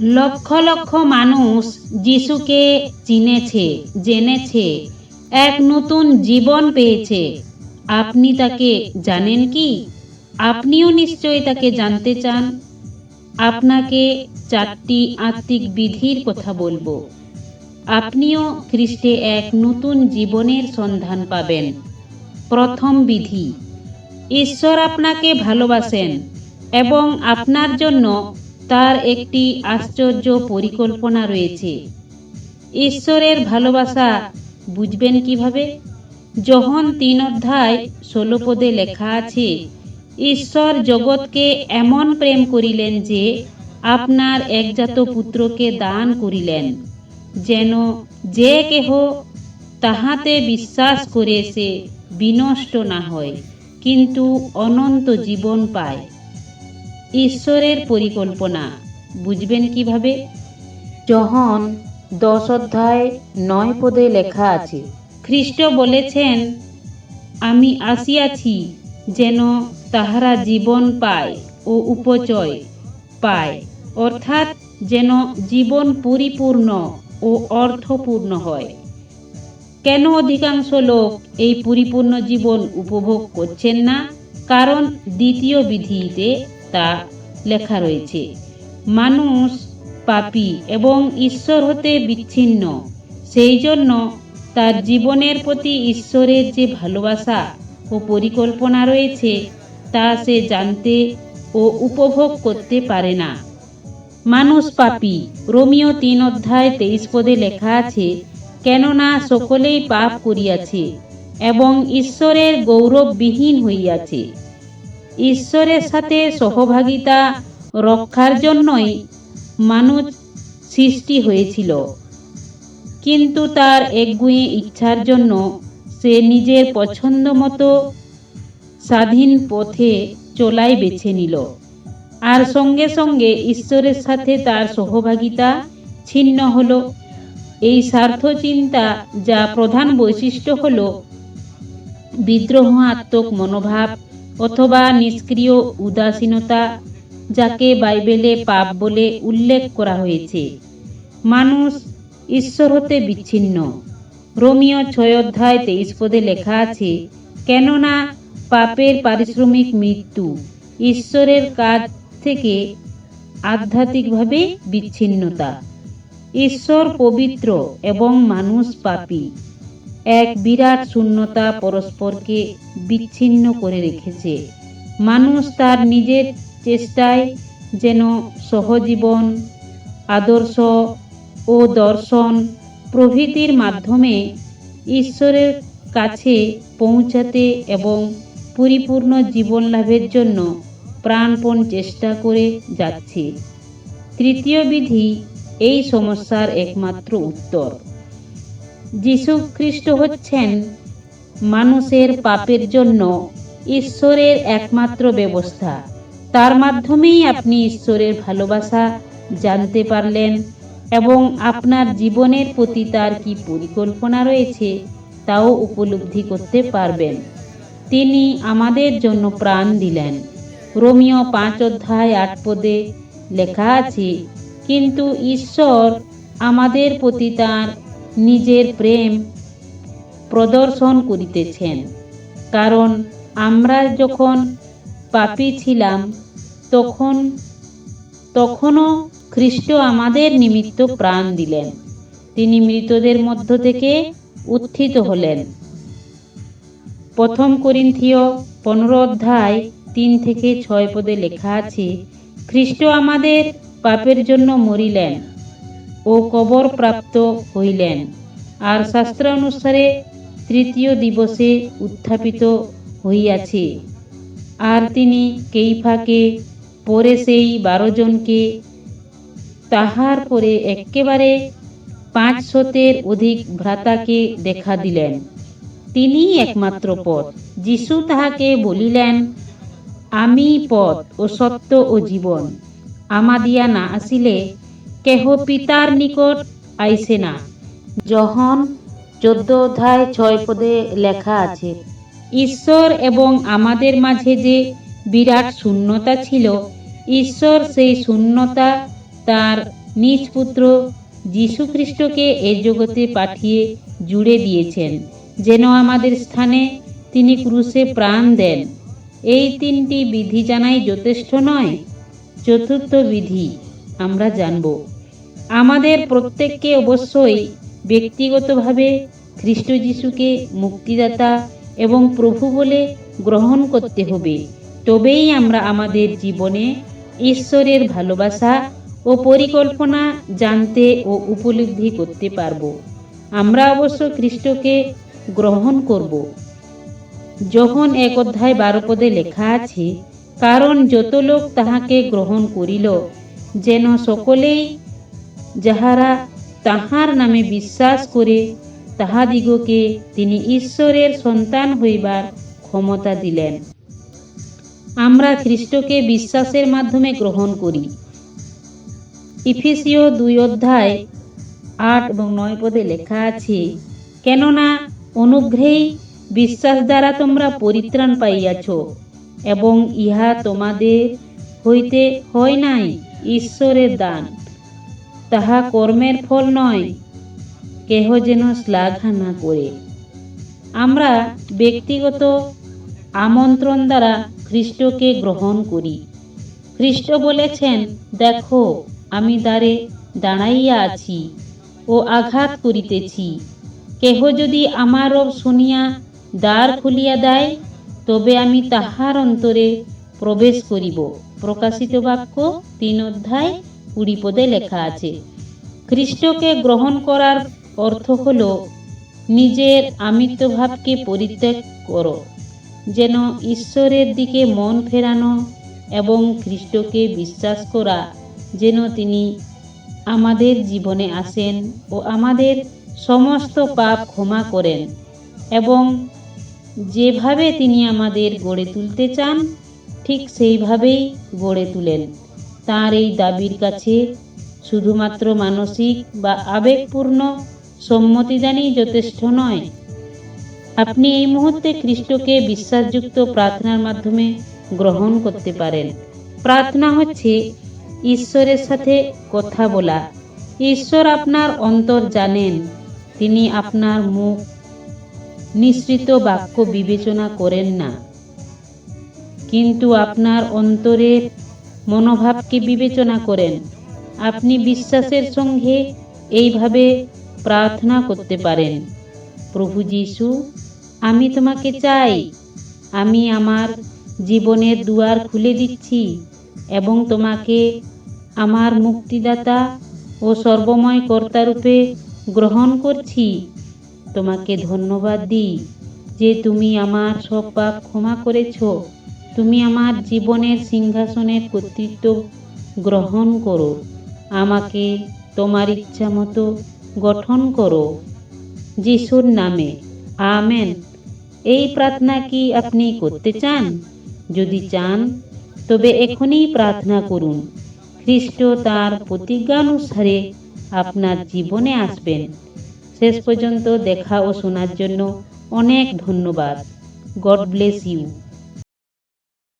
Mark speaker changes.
Speaker 1: লক্ষ লক্ষ মানুষ যিশুকে চিনেছে, জেনেছে, এক নতুন জীবন পেয়েছে। আপনি তাকে জানেন কি? আপনিও নিশ্চয়ই তাকে জানতে চান। আপনাকে চারটি আত্মিক বিধির কথা বলব। আপনিও খ্রিস্টে এক নতুন জীবনের সন্ধান পাবেন। প্রথম বিধি, ঈশ্বর আপনাকে ভালোবাসেন এবং আপনার জন্য তার একটি আশ্চর্য পরিকল্পনা রয়েছে। ঈশ্বরের ভালোবাসা বুঝবেন কীভাবে? যখন তিন অধ্যায় ষোলো পদে লেখা আছে, ঈশ্বর জগৎকে এমন প্রেম করিলেন যে আপনার একজাত পুত্রকে দান করিলেন। যেন যে কেহ তাহাতে বিশ্বাস করে সে বিনষ্ট না হয়, কিন্তু অনন্ত জীবন পায়। ঈশ্বরের পরিকল্পনা। বুঝবেন কীভাবে? যখন দশ অধ্যায় নয় পদে লেখা আছে খ্রিস্ট বলেছেন আমি আসিয়াছি যেন তাহারা জীবন পায় ও উপচয় পায়। অর্থাৎ যেন জীবন পরিপূর্ণ ও অর্থপূর্ণ হয়। কেন অধিকাংশ লোক এই পরিপূর্ণ জীবন উপভোগ করছেন না? কারণ দ্বিতীয় বিধিতে তা লেখা রয়েছে। মানুষ পাপী এবং ঈশ্বর হতে বিচ্ছিন্ন। সেই জন্য তার জীবনের প্রতি ঈশ্বরের যে ভালোবাসা ও পরিকল্পনা রয়েছে, তা সে জানতে ও উপভোগ করতে পারে না। মানুষ পাপী, রোমিও তিন অধ্যায় তেইশ পদে লেখা আছে, কেননা সকলেই পাপ করিয়াছে এবং ঈশ্বরের গৌরববিহীন হইয়াছে। ঈশ্বরের সাথে সহভাগিতা রক্ষার জন্যই মানুষ সৃষ্টি হয়েছিল। কিন্তু তার একগুঁয়ে ইচ্ছার জন্য সে নিজের পছন্দ মতো স্বাধীন পথে চলাই বেছে নিল। আর সঙ্গে সঙ্গে ঈশ্বরের সাথে তার সহভাগিতা ছিন্ন হলো। এই স্বার্থ চিন্তা যা প্রধান বৈশিষ্ট্য হল বিদ্রোহাত্মক মনোভাব অথবা নিষ্ক্রিয় উদাসীনতা, যাকে বাইবেলে পাপ বলে উল্লেখ করা হয়েছে। মানুষ ঈশ্বর হতে বিচ্ছিন্ন। রোমিও ছয় অধ্যায় তেইশ পদে লেখা আছে, কেননা পাপের পারিশ্রমিক মৃত্যু ঈশ্বরের কাজ থেকে আধ্যাত্মিকভাবে বিচ্ছিন্নতা। ঈশ্বর পবিত্র এবং মানুষ পাপী। এক বিরাট শূন্যতা পরস্পরকে বিচ্ছিন্ন করে রেখেছে। মানুষ তার নিজের চেষ্টায় যেন সহজীবন, আদর্শ ও দর্শন প্রভৃতির মাধ্যমে ঈশ্বরের কাছে পৌঁছাতে এবং পরিপূর্ণ জীবন লাভের জন্য প্রাণপণ চেষ্টা করে যাচ্ছে। তৃতীয় বিধি এই সমস্যার একমাত্র উত্তর। যীশু খ্রিস্ট হচ্ছেন মানুষের পাপের জন্য ঈশ্বরের একমাত্র ব্যবস্থা। তার মাধ্যমেই আপনি ঈশ্বরের ভালোবাসা জানতে পারলেন এবং আপনার জীবনের প্রতি তার কি পরিকল্পনা রয়েছে তাও উপলব্ধি করতে পারবেন। তিনি আমাদের জন্য প্রাণ দিলেন। রোমিও পাঁচ অধ্যায় আট পদে লেখা আছে, কিন্তু ঈশ্বর আমাদের প্রতি তার নিজের প্রেম প্রদর্শন করিতেছেন। কারণ আমরা যখন পাপী ছিলাম, তখন, তখনও খ্রিস্ট আমাদের নিমিত্ত প্রাণ দিলেন। তিনি মৃতদের মধ্য থেকে উত্থিত হলেন। প্রথম করিন্থীয় পনেরো অধ্যায় তিন থেকে ছয় পদে লেখা আছে, খ্রিস্ট আমাদের পাপের জন্য মরিলেন ও কবর প্রাপ্ত হইলেন। আর শাস্ত্র অনুসারে তৃতীয় দিবসে উত্থাপিত হইয়াছে। আর তিনি কেইফাকে, পরে সেই বারো জনকে তাহার পরে একেবারে পাঁচশতের অধিক ভ্রাতাকে দেখা দিলেন। তিনি একমাত্র পথ। যিশু তাহাকে বলিলেন, আমি পথ ও সত্য ও জীবন। আমাদিয়া না আসিলে কেহ পিতার নিকট আইসে না। যখন চোদ্দ অধ্যায় ছয় পদে লেখা আছে, ঈশ্বর এবং আমাদের মাঝে যে বিরাট শূন্যতা ছিল, ঈশ্বর সেই শূন্যতা তার নিজ পুত্র যীশু খ্রিস্টকে এ জগতে পাঠিয়ে জুড়ে দিয়েছেন, যেন আমাদের স্থানে তিনি ক্রুশে প্রাণ দেন। এই তিনটি বিধি জানাই যথেষ্ট নয়? চতুর্থ বিধি আমরা জানব। আমাদের প্রত্যেককে অবশ্যই ব্যক্তিগতভাবে খ্রিস্ট যিশুকে মুক্তিদাতা এবং প্রভু বলে গ্রহণ করতে হবে। তবেই আমরা আমাদের জীবনে ঈশ্বরের ভালোবাসা ও পরিকল্পনা জানতে ও উপলব্ধি করতে পারব। আমরা অবশ্য খ্রিস্টকে গ্রহণ করব। যখন এক অধ্যায় বারো পদে লেখা আছে, কারণ যত লোক তাহাকে গ্রহণ করিল যেন সকলেই যাহারা তাহার নামে বিশ্বাস করে, তাহাদিগকে তিনি ঈশ্বরের সন্তান হইবার ক্ষমতা দিলেন। আমরা খ্রিস্টকে বিশ্বাসের মাধ্যমে গ্রহণ করি। ইফিসীয় দুই অধ্যায় আট এবং নয় পদে লেখা আছে, কেননা অনুগ্রহেই বিশ্বাস দ্বারা তোমরা পরিত্রাণ পাইয়াছ এবং ইহা তোমাদের হইতে হয় নাই। ঈশ্বরের দান। তাহা কর্মের ফল নয়, কেহ যেন শ্লাঘা না করে। আমরা ব্যক্তিগত আমন্ত্রণ দ্বারা খ্রিস্টকে গ্রহণ করি। খ্রিস্ট বলেছেন, দেখো, আমি দ্বারে দাঁড়াইয়া আছি ও আঘাত করিতেছি। কেহ যদি আমারও শুনিয়া দ্বার খুলিয়া দেয়, তবে আমি তাহার অন্তরে প্রবেশ করিব। প্রকাশিত বাক্য তিন অধ্যায় কুড়ি পদে লেখা আছে। খ্রিস্টকে গ্রহণ করার অর্থ হল, নিজের আমিত্বভাবকে পরিত্যাগ করো, যেন ঈশ্বরের দিকে মন ফেরানো এবং খ্রিস্টকে বিশ্বাস করা, যেন তিনি আমাদের জীবনে আসেন ও আমাদের সমস্ত পাপ ক্ষমা করেন এবং যেভাবে তিনি আমাদের গড়ে তুলতে চান ঠিক সেইভাবেই গড়ে তুলেন। তার এই দাবির কাছে শুধুমাত্র মানসিক বা আবেগপূর্ণ সম্মতিদানই যথেষ্ট নয়। আপনি এই মুহূর্তে খ্রিস্টকে বিশ্বাসযুক্ত প্রার্থনার মাধ্যমে গ্রহণ করতে পারেন। প্রার্থনা হচ্ছে ঈশ্বরের সাথে কথা বলা। ঈশ্বর আপনার অন্তর জানেন, তিনি আপনার মুখ নিঃসৃত বাক্য বিবেচনা করেন না। কিন্তু আপনার অন্তরের মনোভাবকে বিবেচনা করেন। আপনি বিশ্বাসের সঙ্গে এইভাবে প্রার্থনা করতে পারেন। প্রভু যিশু, আমি তোমাকে চাই। আমি আমার জীবনের দুয়ার খুলে দিচ্ছি এবং তোমাকে আমার মুক্তিদাতা ও সর্বময় কর্তারূপে গ্রহণ করছি। তোমাকে ধন্যবাদ দিই যে তুমি আমার সব পাপ ক্ষমা করেছ। তুমি আমার জীবনের সিংহাসনের কর্তৃত্ব গ্রহণ করো। আমাকে তোমার ইচ্ছা মতো গঠন করো। যিশুর নামে। আমেন। এই প্রার্থনা কি আপনি করতে চান? যদি চান, তবে এখনই প্রার্থনা করুন। খ্রিস্ট তার প্রতিজ্ঞানুসারে আপনার জীবনে আসবেন। শেষ পর্যন্ত দেখা ও শোনার জন্য অনেক ধন্যবাদ। God bless you.